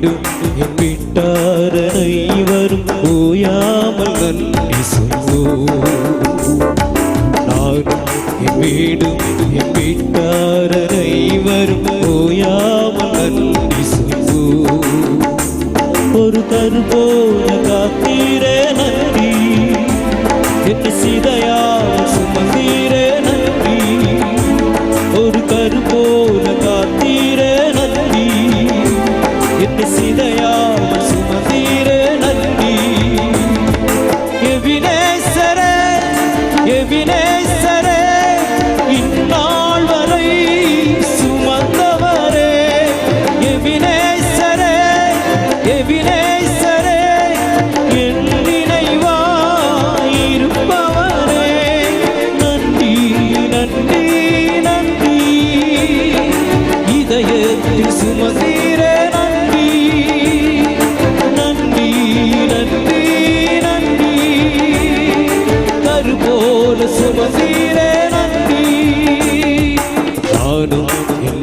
do.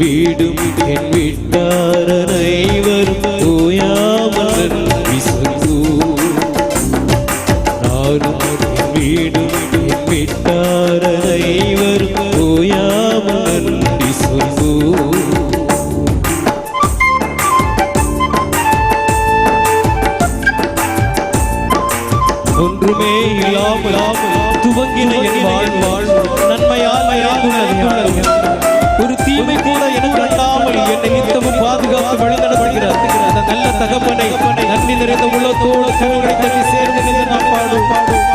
வீடும் என் வீட்டாரனை வரும் ஓயாமல் விசங்கூ நானும் என் வீடும் என் வீட்டாரனை வரும் ஓயாமல் விசங்கூ ஒன்றுமே இல்லாமல் துவங்கின என் வாழ்வாழ் நன்மையால் ஒரு தீமை கூட என்னை நித்தமும் பாதுகாத்து வழிநடத்துகிறார் அந்த நல்ல தகப்பனை நன்றி நிறைந்த உள்ளத்தோடு கரங்களை தட்டி சேர்ந்து நின்று நான் பாடும் பாடும்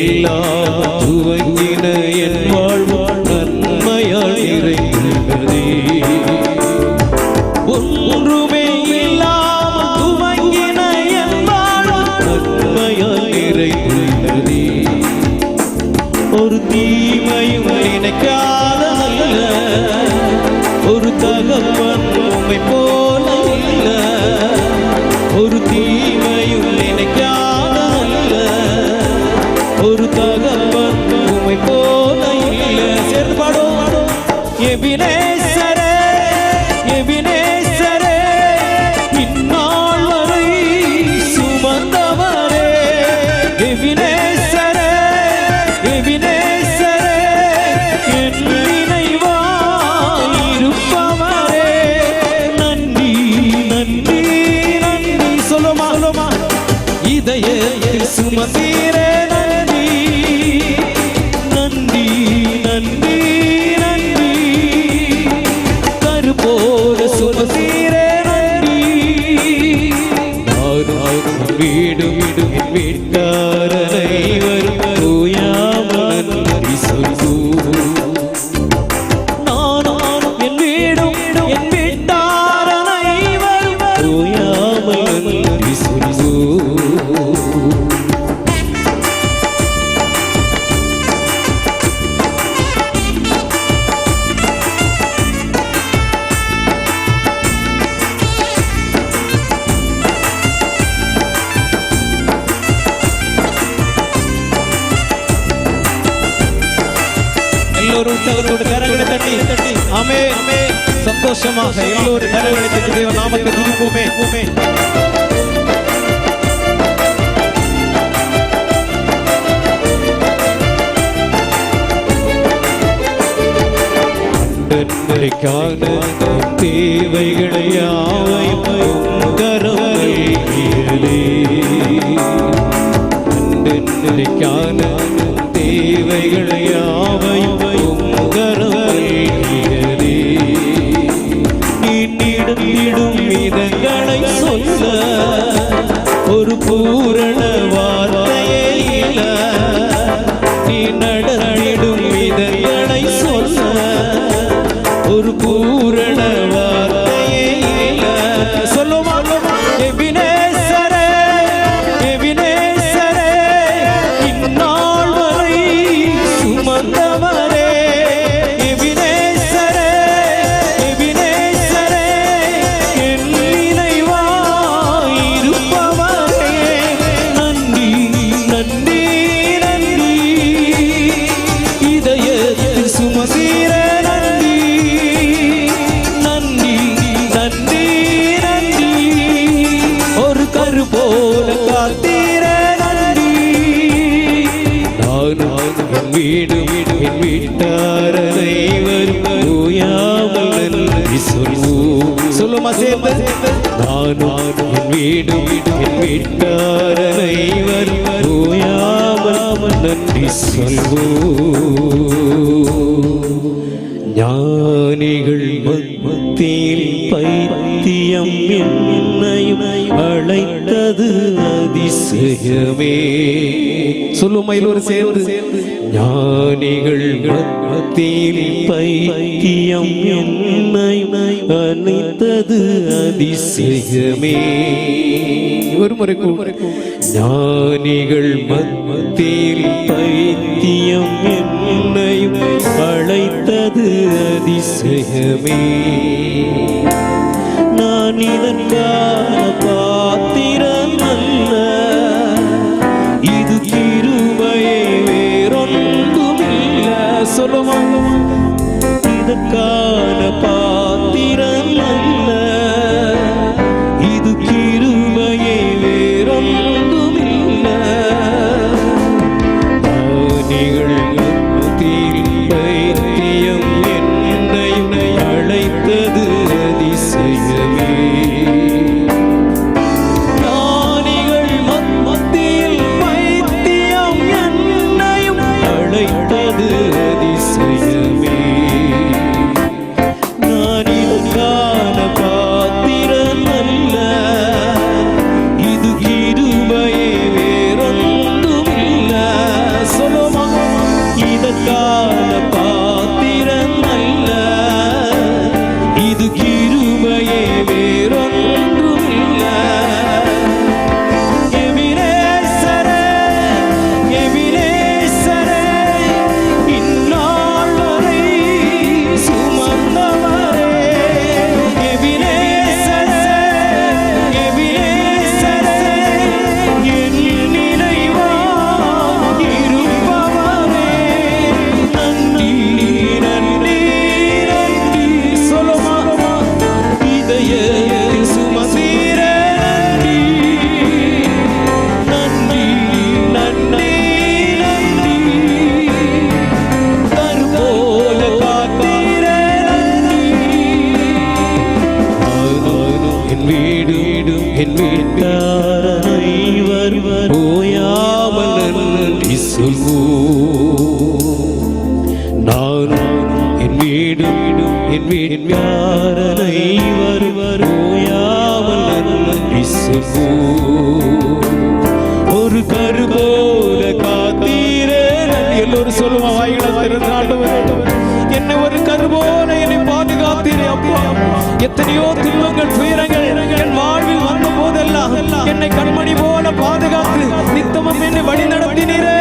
இல்லா ஒரு கரங்களை தட்டி தட்டி ஆமே சந்தோஷமாக எல்லோரும் கரங்களை தட்டி தேவ நாமத்தை துதிப்போமே நன்மைக்கான தேவைகளை யாவை கரவரே நன்மைக்கான love. வீடும் என் வீட்டார் அனைவரும் சொல்லுமா சேர்ந்து நானும் என் வீடும் என் வீட்டார் அனைவரும் நன்றி சொல்வோம் ஞானிகள் மத்தியில் பைத்தியம் என்னையும் அழைத்தது அதிசயமே. சொல்லும் ஒரு சேர்ந்து ஞானிகள் மத்தியில் பைத்தியம் என்னை அனைத்தது அதிசயமே. ஒரு முறை ஞானிகள் மத்தியில் பைத்தியம் என்னை அழைத்தது அதிசயமே. நான் இதற்கான இதற்கான என் வீடு என் வீட்டாரை வருவர். ஓயாமல் நன்றி சொல்வோம் நானும் என் வீடு என் வீட்டாரை வருவர். ஓயாமல் நன்றி சொல்வோம் ஒரு கருபோல காத்தீரே. எல்லோரும் சொல்லுவான் வாய்களை திறந்து ஆண்டவரே. என்னை ஒரு கருபோல என்னை பாதுகாத்தீரே அப்பா. எத்தனையோ துன்பங்கள் துயரங்கள் என்னை கண்மணி போல பாதுகாத்து நித்தமும் என்னை வழி நடத்தினீரே